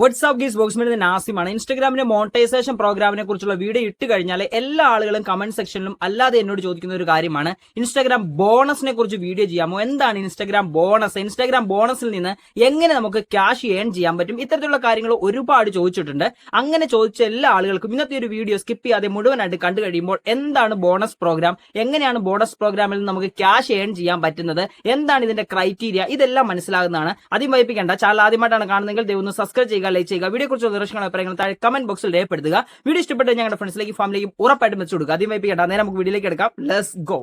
What's up guys box media നാസിമാണ്. ഇൻസ്റ്റാഗ്രാമിന്റെ monetisation പ്രോഗ്രാമിനെ കുറിച്ചുള്ള വീഡിയോ ഇട്ട് കഴിഞ്ഞാൽ എല്ലാ ആളുകളും കമന്റ് സെക്ഷനിലും അല്ലാതെ എന്നോട് ചോദിക്കുന്ന ഒരു കാര്യമാണ്. ഇൻസ്റ്റാഗ്രാം ബോണസിനെ കുറിച്ച് വീഡിയോ ചെയ്യാമോ? എന്താണ് ഇൻസ്റ്റാഗ്രാം ബോണസ് ഇൻസ്റ്റാഗ്രാം ബോണസിൽ നിന്ന് എങ്ങനെ നമുക്ക് ക്യാഷ് ഏൺ ചെയ്യാൻ പറ്റും? ഇത്തരത്തിലുള്ള കാര്യങ്ങൾ ഒരുപാട് ചോദിച്ചിട്ടുണ്ട്. അങ്ങനെ ചോദിച്ച എല്ലാ ആളുകൾക്കും ഇന്നത്തെ ഒരു വീഡിയോ സ്കിപ്പ് ചെയ്യാതെ മുഴുവനായിട്ട് കണ്ടു കഴിയുമ്പോൾ എന്താണ് ബോണസ് പ്രോഗ്രാം എങ്ങനെയാണ് ബോണസ് പ്രോഗ്രാമിൽ നിന്ന് നമുക്ക് ക്യാഷ് ഏൺ ചെയ്യാൻ പറ്റുന്നത്? എന്താണ് ഇതിന്റെ ക്രൈറ്റീരിയ ഇതെല്ലാം മനസ്സിലാകുന്നതാണ്. ആദ്യം വൈപ്പിക്കേണ്ട ചാനൽ ആദ്യമായിട്ടാണ് കാണുന്നതെങ്കിൽ ദൈവം സബ്സ്ക്രൈബ് ചെയ്യുക. ലൈക്ക് ചെയ്യുക. വീഡിയോ കുറിച്ചുള്ള നിർദ്ദേശങ്ങൾ അഭിപ്രായങ്ങൾ താഴെ കമന്റ് ബോക്സിൽ രേഖപ്പെടുത്തുക. വീഡിയോ ഇഷ്ടപ്പെട്ട് ഞങ്ങളുടെ ഫ്രണ്ട്സിലേക്കും ഫാമിലിക്കും ഉറപ്പായിട്ടും വെച്ചു കൊടുക്കുക. ആദ്യം വൈപ്പിക്കേണ്ട നേരെ നമുക്ക് വീഡിയോയിലേക്ക് എടുക്കാം. ലെസ് ഗോ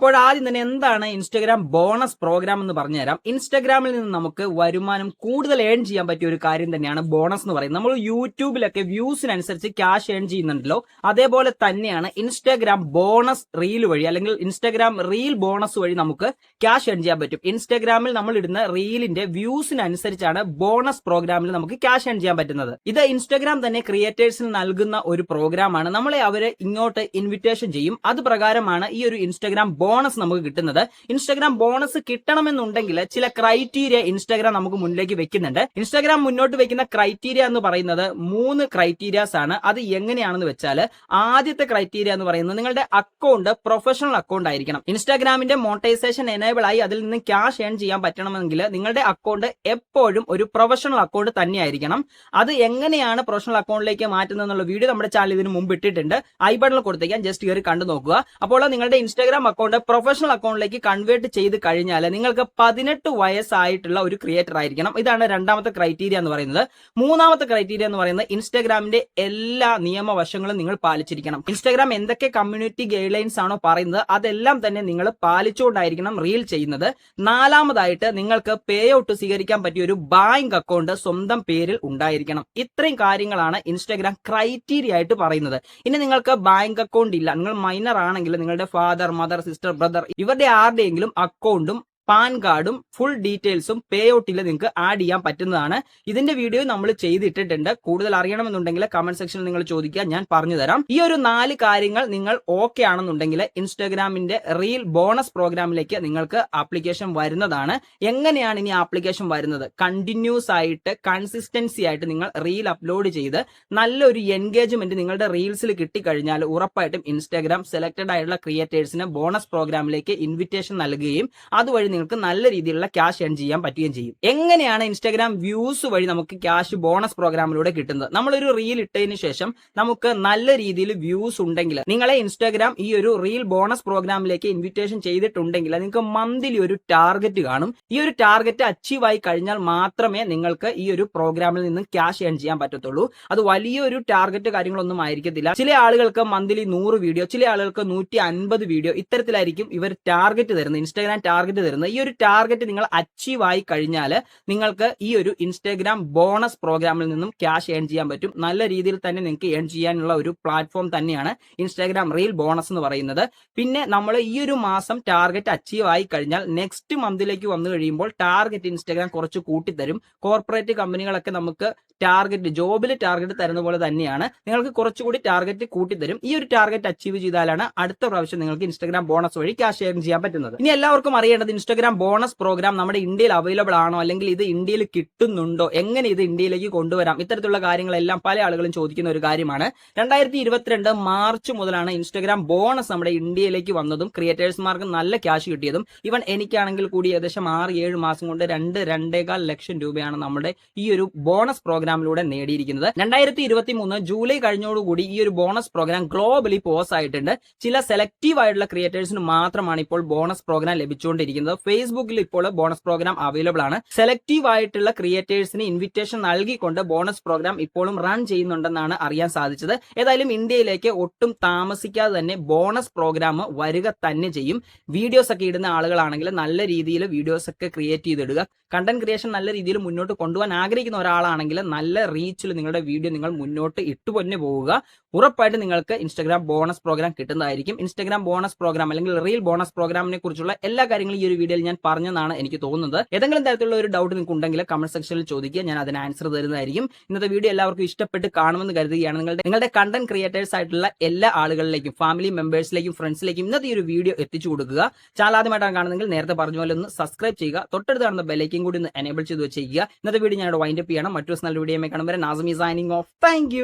അപ്പോൾ ആദ്യം തന്നെ എന്താണ് ഇൻസ്റ്റഗ്രാം ബോണസ് പ്രോഗ്രാം എന്ന് പറഞ്ഞുതരാം. ഇൻസ്റ്റഗ്രാമിൽ നിന്ന് നമുക്ക് വരുമാനം കൂടുതൽ ഏൺ ചെയ്യാൻ പറ്റിയ ഒരു കാര്യം തന്നെയാണ് ബോണസ് എന്ന് പറയുന്നത്. നമ്മൾ യൂട്യൂബിലൊക്കെ വ്യൂസിനനുസരിച്ച് ക്യാഷ് ഏൺ ചെയ്യുന്നുണ്ടല്ലോ. അതേപോലെ തന്നെയാണ് ഇൻസ്റ്റഗ്രാം ബോണസ് റീൽ വഴി അല്ലെങ്കിൽ ഇൻസ്റ്റഗ്രാം റീൽ ബോണസ് വഴി നമുക്ക് ക്യാഷ് ഏൺ ചെയ്യാൻ പറ്റും. ഇൻസ്റ്റഗ്രാമിൽ നമ്മൾ ഇടുന്ന റീലിന്റെ വ്യൂസിനനുസരിച്ചാണ് ബോണസ് പ്രോഗ്രാമിൽ നമുക്ക് ക്യാഷ് ഏൺ ചെയ്യാൻ പറ്റുന്നത്. ഇത് ഇൻസ്റ്റഗ്രാം തന്നെ ക്രിയേറ്റേഴ്സിന് നൽകുന്ന ഒരു പ്രോഗ്രാമാണ് നമ്മളെ അവരെ ഇങ്ങോട്ട് ഇൻവിറ്റേഷൻ ചെയ്യും. അത് പ്രകാരമാണ് ഈ ഒരു ഇൻസ്റ്റഗ്രാം ബോണസ് നമുക്ക് കിട്ടുന്നത്. ഇൻസ്റ്റാഗ്രാം ബോണസ് കിട്ടണമെന്നുണ്ടെങ്കിൽ ചില ക്രൈറ്റീരിയ ഇൻസ്റ്റാഗ്രാം നമുക്ക് മുന്നിലേക്ക് വെക്കുന്നുണ്ട്. ഇൻസ്റ്റാഗ്രാം മുന്നോട്ട് വെക്കുന്ന ക്രൈറ്റീരിയ എന്ന് പറയുന്നത് മൂന്ന് ക്രൈറ്റീരിയാസ് ആണ്. അത് എങ്ങനെയാണെന്ന് വെച്ചാൽ ആദ്യത്തെ ക്രൈറ്റീരിയ എന്ന് പറയുന്നത് നിങ്ങളുടെ അക്കൗണ്ട് പ്രൊഫഷണൽ അക്കൗണ്ട് ആയിരിക്കണം. ഇൻസ്റ്റാഗ്രാമിന്റെ മോണിറ്റൈസേഷൻ എനേബിൾ ആയി അതിൽ നിന്ന് ക്യാഷ് ഏൺ ചെയ്യാൻ പറ്റണമെങ്കിൽ നിങ്ങളുടെ അക്കൗണ്ട് എപ്പോഴും ഒരു പ്രൊഫഷണൽ അക്കൗണ്ട് തന്നെയായിരിക്കണം. അത് എങ്ങനെയാണ് പ്രൊഫഷണൽ അക്കൗണ്ടിലേക്ക് മാറ്റുന്നത് എന്നുള്ള വീഡിയോ നമ്മുടെ ചാനൽ ഇതിന് മുമ്പ് ഇട്ടിട്ടുണ്ട്. ഐ ബട്ടണിൽ കൊടുത്തേക്കാൻ ജസ്റ്റ് കയറി കണ്ടു നോക്കുക. അപ്പോൾ നിങ്ങളുടെ ഇൻസ്റ്റാഗ്രാം അക്കൗണ്ട് പ്രൊഫഷണൽ അക്കൗണ്ടിലേക്ക് കൺവേർട്ട് ചെയ്ത് കഴിഞ്ഞാൽ നിങ്ങൾക്ക് പതിനെട്ട് വയസ്സായിട്ടുള്ള ഒരു ക്രിയേറ്റർ ആയിരിക്കണം. ഇതാണ് രണ്ടാമത്തെ ക്രൈറ്റീരിയ എന്ന് പറയുന്നത്. മൂന്നാമത്തെ ക്രൈറ്റീരിയ എന്ന് പറയുന്നത് ഇൻസ്റ്റാഗ്രാമിന്റെ എല്ലാ നിയമവശങ്ങളും നിങ്ങൾ പാലിച്ചിരിക്കണം. ഇൻസ്റ്റാഗ്രാം എന്തൊക്കെ കമ്മ്യൂണിറ്റി ഗൈഡ് ലൈൻസ് ആണോ പറയുന്നത് അതെല്ലാം തന്നെ നിങ്ങൾ പാലിച്ചുകൊണ്ടായിരിക്കണം റീൽ ചെയ്യുന്നത്. നാലാമതായിട്ട് നിങ്ങൾക്ക് പേ ഔട്ട് സ്വീകരിക്കാൻ പറ്റിയ ഒരു ബാങ്ക് അക്കൗണ്ട് സ്വന്തം പേരിൽ ഉണ്ടായിരിക്കണം. ഇത്രയും കാര്യങ്ങളാണ് ഇൻസ്റ്റാഗ്രാം ക്രൈറ്റീരിയ ആയിട്ട് പറയുന്നത്. ഇനി നിങ്ങൾക്ക് ബാങ്ക് അക്കൗണ്ട് ഇല്ല. നിങ്ങൾ മൈനർ ആണെങ്കിൽ നിങ്ങളുടെ ഫാദർ മദർ സിസ്റ്റർ ബ്രദർ ഇവരുടെ ആരുടെയെങ്കിലും അക്കൗണ്ടും പാൻ കാർഡും ഫുൾ ഡീറ്റെയിൽസും പേ ഔട്ടിൽ നിങ്ങൾക്ക് ആഡ് ചെയ്യാൻ പറ്റുന്നതാണ്. ഇതിന്റെ വീഡിയോ നമ്മൾ ചെയ്തിട്ടിട്ടുണ്ട്. കൂടുതൽ അറിയണമെന്നുണ്ടെങ്കിൽ കമന്റ് സെക്ഷനിൽ നിങ്ങൾ ചോദിക്കുക. ഞാൻ പറഞ്ഞു തരാം. ഈ ഒരു നാല് കാര്യങ്ങൾ നിങ്ങൾ ഓക്കെ ആണെന്നുണ്ടെങ്കിൽ ഇൻസ്റ്റാഗ്രാമിന്റെ റീൽ ബോണസ് പ്രോഗ്രാമിലേക്ക് നിങ്ങൾക്ക് ആപ്ലിക്കേഷൻ വരുന്നതാണ്. എങ്ങനെയാണ് ഇനി ആപ്ലിക്കേഷൻ വരുന്നത്? കണ്ടിന്യൂസ് ആയിട്ട് കൺസിസ്റ്റൻസി ആയിട്ട് നിങ്ങൾ റീൽ അപ്ലോഡ് ചെയ്ത് നല്ലൊരു എൻഗേജ്മെന്റ് നിങ്ങളുടെ റീൽസിൽ കിട്ടിക്കഴിഞ്ഞാൽ ഉറപ്പായിട്ടും ഇൻസ്റ്റാഗ്രാം സെലക്ടഡ് ആയിട്ടുള്ള ക്രിയേറ്റേഴ്സിന് ബോണസ് പ്രോഗ്രാമിലേക്ക് ഇൻവിറ്റേഷൻ നൽകുകയും അതുവഴി നിങ്ങൾക്ക് നല്ല രീതിയിലുള്ള ക്യാഷ് ഏൺ ചെയ്യാൻ പറ്റുകയും ചെയ്യും. എങ്ങനെയാണ് ഇൻസ്റ്റാഗ്രാം വ്യൂസ് വഴി നമുക്ക് ക്യാഷ് ബോണസ് പ്രോഗ്രാമിലൂടെ കിട്ടുന്നത്? നമ്മളൊരു റീൽ ഇട്ടതിന് ശേഷം നമുക്ക് നല്ല രീതിയിൽ വ്യൂസ് ഉണ്ടെങ്കിൽ നിങ്ങളെ ഇൻസ്റ്റാഗ്രാം ഈ ഒരു റീൽ ബോണസ് പ്രോഗ്രാമിലേക്ക് ഇൻവിറ്റേഷൻ ചെയ്തിട്ടുണ്ടെങ്കിൽ നിങ്ങൾക്ക് മന്ത്ലി ഒരു ടാർഗറ്റ് കാണും. ഈ ഒരു ടാർഗറ്റ് അച്ചീവ് ആയി കഴിഞ്ഞാൽ മാത്രമേ നിങ്ങൾക്ക് ഈ ഒരു പ്രോഗ്രാമിൽ നിന്ന് ക്യാഷ് ഏൺ ചെയ്യാൻ പറ്റത്തുള്ളൂ. അത് വലിയൊരു ടാർഗറ്റ് കാര്യങ്ങളൊന്നും ആയിരിക്കത്തില്ല. ചില ആളുകൾക്ക് മന്ത്ലി നൂറ് വീഡിയോ ചില ആളുകൾക്ക് നൂറ്റി അൻപത് വീഡിയോ ഇത്തരത്തിലായിരിക്കും ഇവർ ടാർഗറ്റ് തരുന്നത് ഇൻസ്റ്റാഗ്രാം ടാർഗറ്റ് തരുന്നത്. ഈ ഒരു ടാർഗറ്റ് നിങ്ങൾ അച്ചീവ് ആയി കഴിഞ്ഞാൽ നിങ്ങൾക്ക് ഈ ഒരു ഇൻസ്റ്റാഗ്രാം ബോണസ് പ്രോഗ്രാമിൽ നിന്നും ക്യാഷ് ഏൺ ചെയ്യാൻ പറ്റും. നല്ല രീതിയിൽ തന്നെ നിങ്ങൾക്ക് ഏൺ ചെയ്യാനുള്ള ഒരു പ്ലാറ്റ്ഫോം തന്നെയാണ് ഇൻസ്റ്റാഗ്രാം റീൽ ബോണസ് എന്ന് പറയുന്നത്. പിന്നെ നമ്മൾ ഈ ഒരു മാസം ടാർഗറ്റ് അച്ചീവ് ആയി കഴിഞ്ഞാൽ നെക്സ്റ്റ് മന്തിലേക്ക് വന്നു കഴിയുമ്പോൾ ടാർഗറ്റ് ഇൻസ്റ്റാഗ്രാം കുറച്ച് കൂട്ടിത്തരും. കോർപ്പറേറ്റ് കമ്പനികളൊക്കെ നമുക്ക് ടാർഗറ്റ് ജോബിൽ ടാർഗറ്റ് തരുന്ന പോലെ തന്നെയാണ്. നിങ്ങൾക്ക് കുറച്ചുകൂടി ടാർഗറ്റ് കൂട്ടിത്തരും. ഈ ഒരു ടാർഗറ്റ് അച്ചീവ് ചെയ്താലാണ് അടുത്ത പ്രാവശ്യം നിങ്ങൾക്ക് ഇൻസ്റ്റാഗ്രാം ബോണസ് വഴി ക്യാഷ് ഏൺ ചെയ്യാൻ പറ്റുന്നത്. ഇനി എല്ലാവർക്കും അറിയേണ്ടത് ഇൻസ്റ്റാഗ്രാം ബോണസ് പ്രോഗ്രാം നമ്മുടെ ഇന്ത്യയിൽ അവൈലബിൾ ആണോ? അല്ലെങ്കിൽ ഇത് ഇന്ത്യയിൽ കിട്ടുന്നുണ്ടോ? എങ്ങനെ ഇത് ഇന്ത്യയിലേക്ക് കൊണ്ടുവരാം? ഇത്തരത്തിലുള്ള കാര്യങ്ങളെല്ലാം പല ആളുകളും ചോദിക്കുന്ന ഒരു കാര്യമാണ്. രണ്ടായിരത്തി ഇരുപത്തിരണ്ട് മാർച്ച് മുതലാണ് ഇൻസ്റ്റാഗ്രാം ബോണസ് നമ്മുടെ ഇന്ത്യയിലേക്ക് വന്നതും ക്രിയേറ്റേഴ്സ്മാർക്ക് നല്ല ക്യാഷ് കിട്ടിയതും. ഇവൻ എനിക്കാണെങ്കിൽ കൂടി ഏകദേശം ആറ് ഏഴ് മാസം കൊണ്ട് രണ്ട് രണ്ടേകാൽ ലക്ഷം രൂപയാണ് നമ്മുടെ ഈ ഒരു ബോണസ് പ്രോഗ്രാമിലൂടെ നേടിയിരിക്കുന്നത്. രണ്ടായിരത്തി ഇരുപത്തി മൂന്ന് ജൂലൈ കഴിഞ്ഞോടുകൂടി ഈ ഒരു ബോണസ് പ്രോഗ്രാം ഗ്ലോബലി പോസ് ആയിട്ടുണ്ട്. ചില സെലക്റ്റീവ് ആയിട്ടുള്ള ക്രിയേറ്റേഴ്സിന് മാത്രമാണ് ഇപ്പോൾ ബോണസ് പ്രോഗ്രാം ലഭിച്ചുകൊണ്ടിരിക്കുന്നത്. ഫേസ്ബുക്കിൽ ഇപ്പോൾ ബോണസ് പ്രോഗ്രാം അവൈലബിൾ ആണ്. സെലക്റ്റീവ് ആയിട്ടുള്ള ക്രിയേറ്റേഴ്സിന് ഇൻവിറ്റേഷൻ നൽകിക്കൊണ്ട് ബോണസ് പ്രോഗ്രാം ഇപ്പോഴും റൺ ചെയ്യുന്നുണ്ടെന്നാണ് അറിയാൻ സാധിച്ചത്. ഏതായാലും ഇന്ത്യയിലേക്ക് ഒട്ടും താമസിക്കാതെ തന്നെ ബോണസ് പ്രോഗ്രാം വരിക തന്നെ ചെയ്യും. വീഡിയോസ് ഒക്കെ ഇടുന്ന ആളുകളാണെങ്കിൽ നല്ല രീതിയിൽ വീഡിയോസ് ഒക്കെ ക്രിയേറ്റ് ചെയ്തിടുക. കണ്ടന്റ് ക്രിയേഷൻ നല്ല രീതിയിൽ മുന്നോട്ട് കൊണ്ടുപോകാൻ ആഗ്രഹിക്കുന്ന ഒരാളാണെങ്കിൽ നല്ല റീച്ചിൽ നിങ്ങളുടെ വീഡിയോ നിങ്ങൾ മുന്നോട്ട് ഇട്ടുപൊന്നെ പോവുക ഉറപ്പായിട്ട് നിങ്ങൾക്ക് ഇൻസ്റ്റാഗ്രാം ബോണസ് പ്രോഗ്രാം കിട്ടുന്നതായിരിക്കും. ഇൻസ്റ്റാഗ്രാം ബോണസ് പ്രോഗ്രാം അല്ലെങ്കിൽ റീൽ ബോണസ് പ്രോഗ്രാമിനെ കുറിച്ചുള്ള എല്ലാ കാര്യങ്ങളും ഈ ഒരു വീഡിയോയിൽ ഞാൻ പറഞ്ഞതാണ് എനിക്ക് തോന്നുന്നത്. ഏതെങ്കിലും തരത്തിലുള്ള ഒരു ഡൗട്ട് നിങ്ങൾക്ക് ഉണ്ടെങ്കിൽ കമന്റ് സെക്ഷനിൽ ചോദിക്കുക. ഞാൻ അതിന് ആൻസർ തരുന്നതായിരിക്കും. ഇന്നത്തെ വീഡിയോ എല്ലാവർക്കും ഇഷ്ടപ്പെട്ട് കാണുമെന്ന് കരുതുകയാണ് നിങ്ങളുടെ നിങ്ങളുടെ കണ്ടന്റ് ക്രിയേറ്റേഴ്സ് ആയിട്ടുള്ള എല്ലാ ആളുകളിലേക്കും ഫാമിലി മെമ്പേഴ്സിലേക്കും ഫ്രണ്ട്സിലേക്കും ഇന്നത്തെ ഈ ഒരു വീഡിയോ എത്തിച്ചു കൊടുക്കുക. ചാനൽ ആദ്യമായിട്ടാണ് കാണുന്നെങ്കിൽ നേരത്തെ പറഞ്ഞ പോലെ ഒന്ന് സബ്സ്ക്രൈബ് ചെയ്യുക. തൊട്ടടുത്ത് കാണുന്ന ബെലൈക്കും കൂടി ഒന്ന് എനേബിൾ ചെയ്ത് വെച്ചേക്കുക. ഇന്നത്തെ വീഡിയോ ഞാൻ വൈൻഡപ്പ് ചെയ്യണം. മറ്റൊരു നല്ല വീഡിയോ കാണുമ്പോൾ നാസമി സൈനിങ് ഓഫ് താങ്ക്